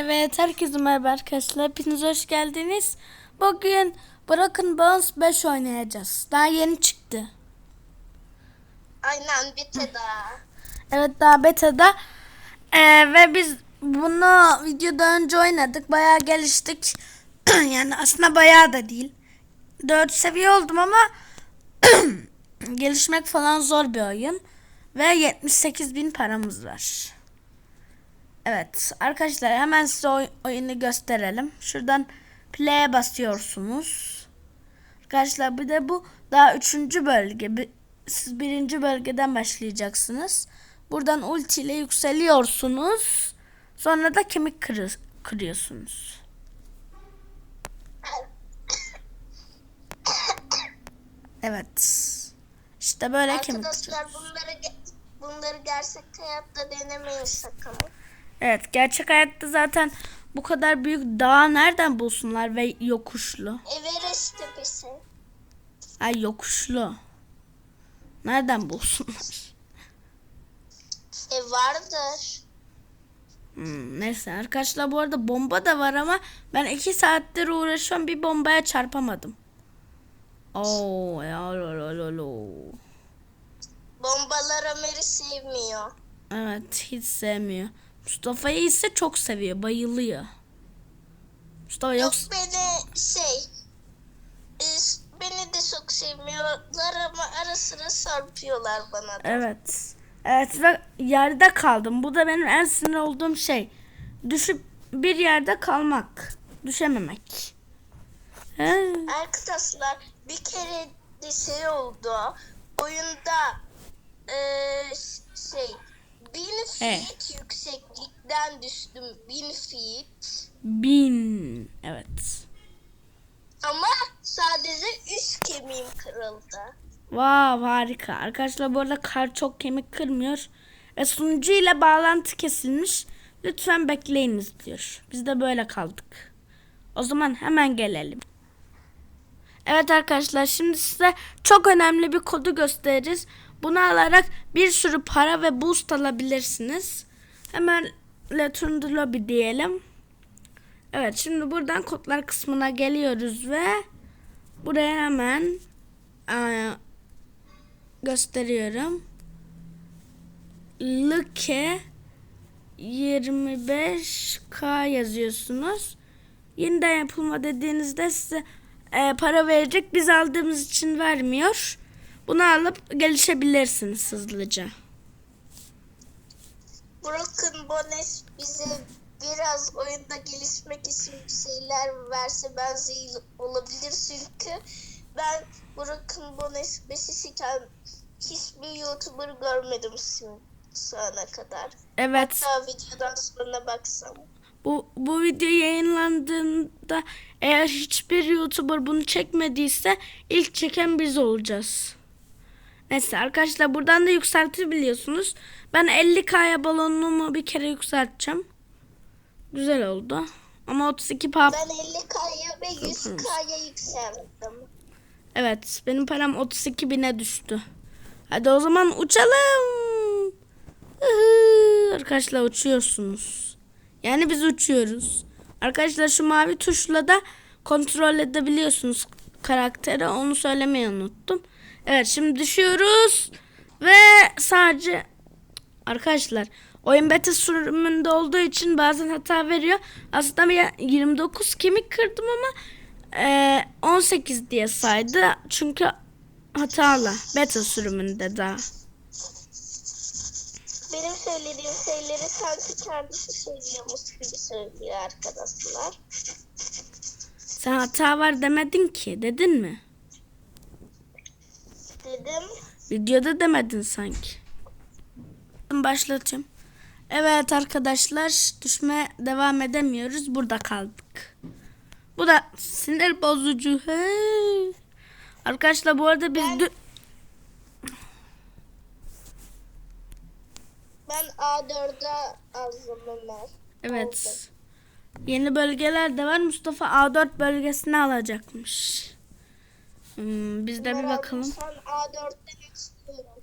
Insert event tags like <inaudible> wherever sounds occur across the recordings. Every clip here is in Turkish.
Evet herkese merhaba arkadaşlar. Hepiniz hoş geldiniz. Bugün Broken Bones 5 oynayacağız. Daha yeni çıktı. Aynen daha. <laughs> Evet daha beta'da. Ee, ve biz bunu videoda önce oynadık. Bayağı geliştik. <clears throat> yani aslında bayağı da değil. 4 seviye oldum ama <clears throat> gelişmek falan zor bir oyun. Ve 78 bin paramız var. Evet arkadaşlar hemen size oy- oyunu gösterelim. Şuradan play'e basıyorsunuz. Arkadaşlar bir de bu daha üçüncü bölge. Siz birinci bölgeden başlayacaksınız. Buradan ulti ile yükseliyorsunuz. Sonra da kemik kırı- kırıyorsunuz. Evet. İşte böyle kemik Arkadaşlar bunları bunları gerçek hayatta denemeyin sakın. Evet gerçek hayatta zaten bu kadar büyük dağ nereden bulsunlar ve yokuşlu. Everest tepesi. Ay yokuşlu. Nereden bulsunlar? E vardır. Hmm, neyse arkadaşlar bu arada bomba da var ama ben iki saattir uğraşıyorum bir bombaya çarpamadım. Oo ya lo lo lo lo. Bombalar Ömer'i sevmiyor. Evet hiç sevmiyor. Mustafa'yı ise çok seviyor bayılıyor. Mustafa yok. Yok beni şey e, beni de çok sevmiyorlar ama ara sıra sarpıyorlar bana da. Evet. Evet ve yerde kaldım. Bu da benim en sinir olduğum şey. Düşüp bir yerde kalmak. Düşememek. He. Arkadaşlar bir kere de şey oldu. Oyunda eee, şey bin feet yükseklikten düştüm. Bin feet. Bin. Evet. Ama sadece üst kemiğim kırıldı. Vav harika. Arkadaşlar bu arada kar çok kemik kırmıyor. Ve sunucu ile bağlantı kesilmiş. Lütfen bekleyiniz diyor. Biz de böyle kaldık. O zaman hemen gelelim. Evet arkadaşlar şimdi size çok önemli bir kodu gösteririz. Bunu alarak bir sürü para ve boost alabilirsiniz. Hemen Return to Lobby diyelim. Evet şimdi buradan kodlar kısmına geliyoruz ve buraya hemen aa, gösteriyorum. Luke 25k yazıyorsunuz. Yeniden yapılma dediğinizde size e, para verecek. Biz aldığımız için vermiyor. Bunu alıp gelişebilirsiniz hızlıca. Broken Bones bize biraz oyunda gelişmek için bir şeyler verse benzer olabilir çünkü ben Broken Bones besisiken hiçbir YouTuber görmedim şimdi şu ana kadar. Evet. Daha videodan sonra baksam. Bu, bu video yayınlandığında eğer hiçbir YouTuber bunu çekmediyse ilk çeken biz olacağız. Neyse arkadaşlar buradan da yükseltebiliyorsunuz. Ben 50k'ya balonumu bir kere yükselteceğim. Güzel oldu. Ama 32 pa Ben 50K'ya ve 100K'ya yükseldim. Evet benim param 32 bine düştü. Hadi o zaman uçalım. Arkadaşlar uçuyorsunuz. Yani biz uçuyoruz. Arkadaşlar şu mavi tuşla da kontrol edebiliyorsunuz karakteri. Onu söylemeyi unuttum. Evet şimdi düşüyoruz. Ve sadece arkadaşlar oyun beta sürümünde olduğu için bazen hata veriyor. Aslında ben 29 kemik kırdım ama e, 18 diye saydı. Çünkü hatalı beta sürümünde daha. Benim söylediğim şeyleri sanki kendisi söylüyormuş gibi söylüyor arkadaşlar. Sen hata var demedin ki dedin mi? Videoda demedin sanki. Başlatayım. Evet arkadaşlar düşme devam edemiyoruz. Burada kaldık. Bu da sinir bozucu. Hey. Arkadaşlar bu arada biz dü- Ben A4'e azdım Ömer. Evet. Yeni bölgeler de var. Mustafa A4 bölgesini alacakmış. Hmm, biz de bir bakalım. Sen A4'ten istiyorum.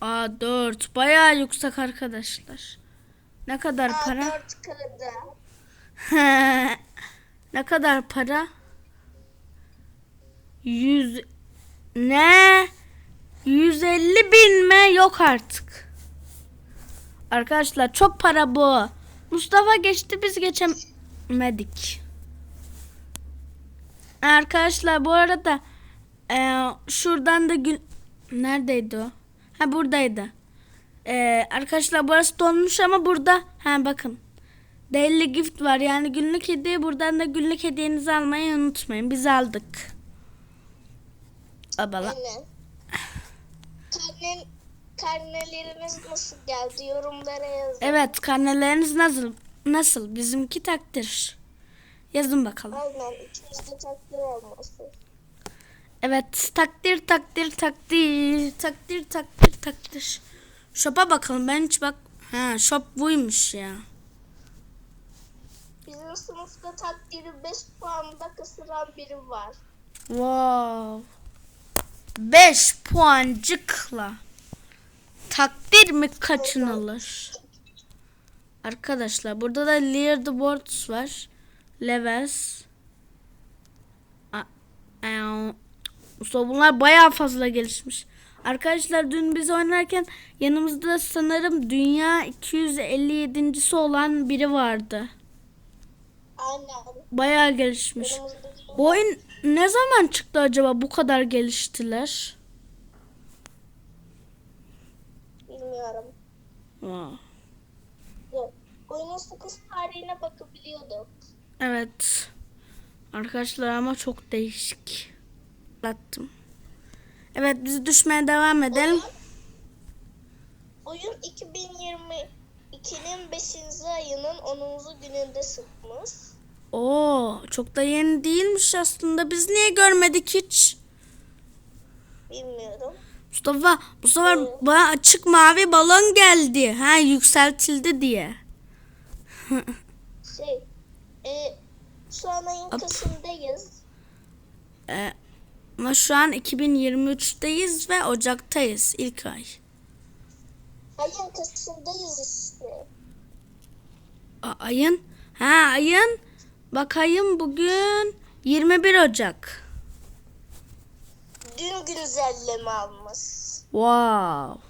A4 bayağı yüksek arkadaşlar. Ne kadar Aa, para? dört kırdı. <laughs> ne kadar para? Yüz ne? 150 bin mi? Yok artık. Arkadaşlar çok para bu. Mustafa geçti biz geçemedik. Arkadaşlar bu arada e, şuradan da gün neredeydi o? Ha buradaydı. E, arkadaşlar burası donmuş ama burada ha bakın. Daily gift var yani günlük hediye buradan da günlük hediyenizi almayı unutmayın. Biz aldık. Abala. Aynen. Karne, karneleriniz nasıl geldi? Yorumlara yazın. Evet karneleriniz nasıl? Nasıl? Bizimki takdir. Yazın bakalım. Aynen. İçimizde takdir olması. Evet takdir takdir takdir takdir takdir takdir. Shop'a bakalım ben hiç bak. Ha shop buymuş ya. Bizim sınıfta takdiri 5 puanda kısıran biri var. Wow. 5 puancıkla. Takdir mi kaçınılır? Arkadaşlar burada da leaderboards var. Eee, Mustafa bunlar bayağı fazla gelişmiş. Arkadaşlar dün biz oynarken yanımızda sanırım dünya 257.si olan biri vardı. Bayağı gelişmiş. Bu oyun ne zaman çıktı acaba bu kadar geliştiler? bilmiyorum. Yok. Oyunun sıkış tarihine bakabiliyorduk. Evet. Arkadaşlar ama çok değişik. Battım. Evet biz düşmeye devam edelim. Oyun 2022'nin 5. ayının 10. gününde sıkmış. Oo, çok da yeni değilmiş aslında. Biz niye görmedik hiç? Bilmiyorum. Mustafa bu sefer bana açık mavi balon geldi. Ha yükseltildi diye. <laughs> Şey, e, şu an ayın Hop. Kasım'dayız. Ee, ama şu an 2023'teyiz ve Ocak'tayız ilk ay. Ayın Kasım'dayız işte. A- ayın? Ha ayın? Bak ayın bugün 21 Ocak. Dün güncelleme almış. Wow.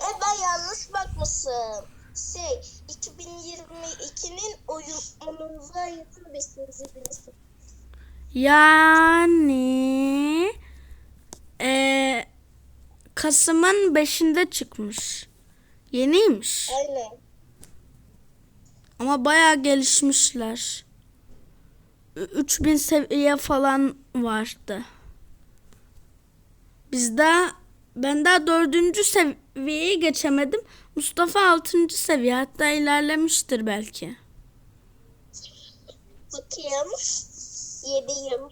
E ben yanlış bakmışım. Şey, 2022'nin oyun 10. ayının 5. günü sıkmış. Yani eee Kasım'ın 5'inde çıkmış. Yeniymiş. Aynen. Ama bayağı gelişmişler. Ü- 3000 seviye falan vardı. Biz daha ben daha dördüncü seviyeyi geçemedim. Mustafa 6. seviye hatta ilerlemiştir belki. Bakayım. 7'yim.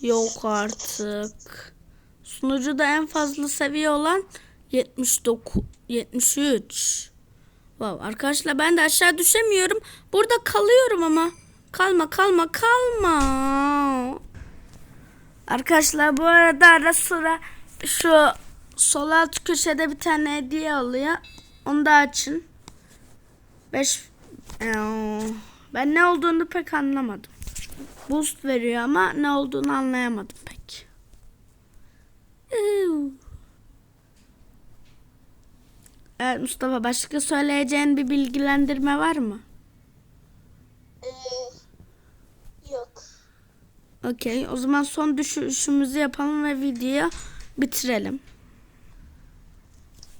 Yok artık. Sunucuda en fazla seviye olan 79 73. Wow, arkadaşlar ben de aşağı düşemiyorum. Burada kalıyorum ama. Kalma kalma kalma. Arkadaşlar bu arada ara sıra şu sol alt köşede bir tane hediye alıyor. Onu da açın. 5 ben ne olduğunu pek anlamadım. Boost veriyor ama ne olduğunu anlayamadım pek. Evet Mustafa başka söyleyeceğin bir bilgilendirme var mı? Ee, yok. Okey o zaman son düşüşümüzü yapalım ve videoyu bitirelim.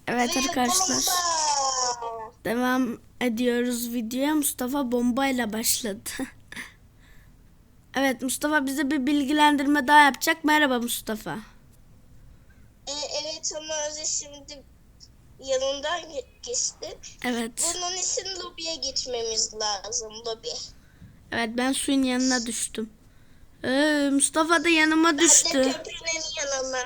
Evet Ve arkadaşlar! Devam ediyoruz videoya. Mustafa bombayla başladı. <laughs> evet Mustafa bize bir bilgilendirme daha yapacak. Merhaba Mustafa. Ee, evet ama önce şimdi yanından ge- geçti. Evet. Bunun için lobiye gitmemiz lazım. Lobi. Evet ben suyun yanına düştüm. Ee, Mustafa da yanıma Ben de düştü. köprünün yanına.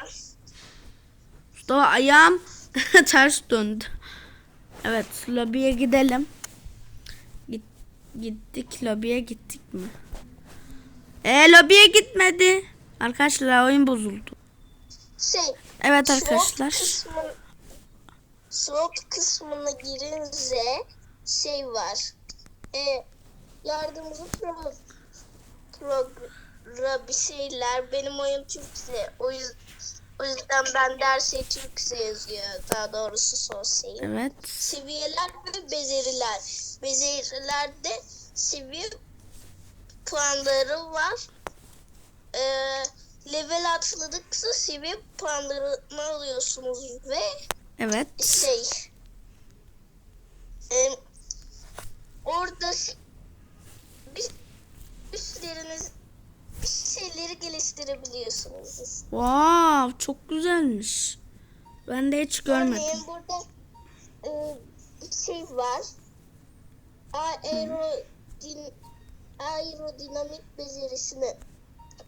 Mustafa ayağım <laughs> ters döndü. Evet lobiye gidelim. Git, gittik lobiye gittik mi? E lobiye gitmedi. Arkadaşlar oyun bozuldu. Şey, Evet arkadaşlar. kısmı- swap kısmına girince şey var. E, yardımcı pro, program bir şeyler. Benim oyun Türkçe. O yüzden, o yüzden ben derse Türkçe yazıyor. Daha doğrusu sosyal. Evet. Seviyeler ve beceriler. Becerilerde seviye puanları var. Ee, level atladıkça seviye puanlarını alıyorsunuz ve Evet. şey e, orada s- bir üstleriniz bir şeyleri geliştirebiliyorsunuz. Wow, çok güzelmiş. Ben de hiç görmedim. Örneğin burada e, bir şey var. Aerodin, aerodinamik becerisini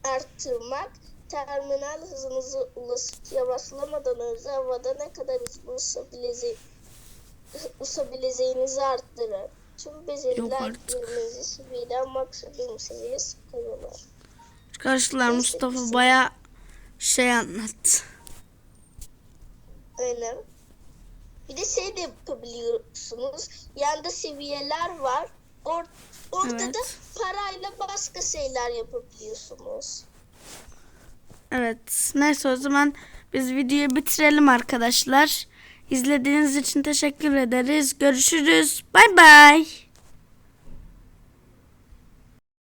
arttırmak, terminal hızınızı ulaşıp yavaşlamadan önce havada ne kadar hızlı uçabilece, uçabileceğinizi arttırır. Tüm beceriler. 20. seviyeden maksimum seviyeye çıkarıyorlar. Arkadaşlar Mustafa baya şey anlattı. Aynen. Bir de şey de yapabiliyorsunuz. Yanda seviyeler var. Or orada Evet. da parayla başka şeyler yapabiliyorsunuz. Evet. Neyse o zaman biz videoyu bitirelim arkadaşlar. İzlediğiniz için teşekkür ederiz. Görüşürüz. Bay bay.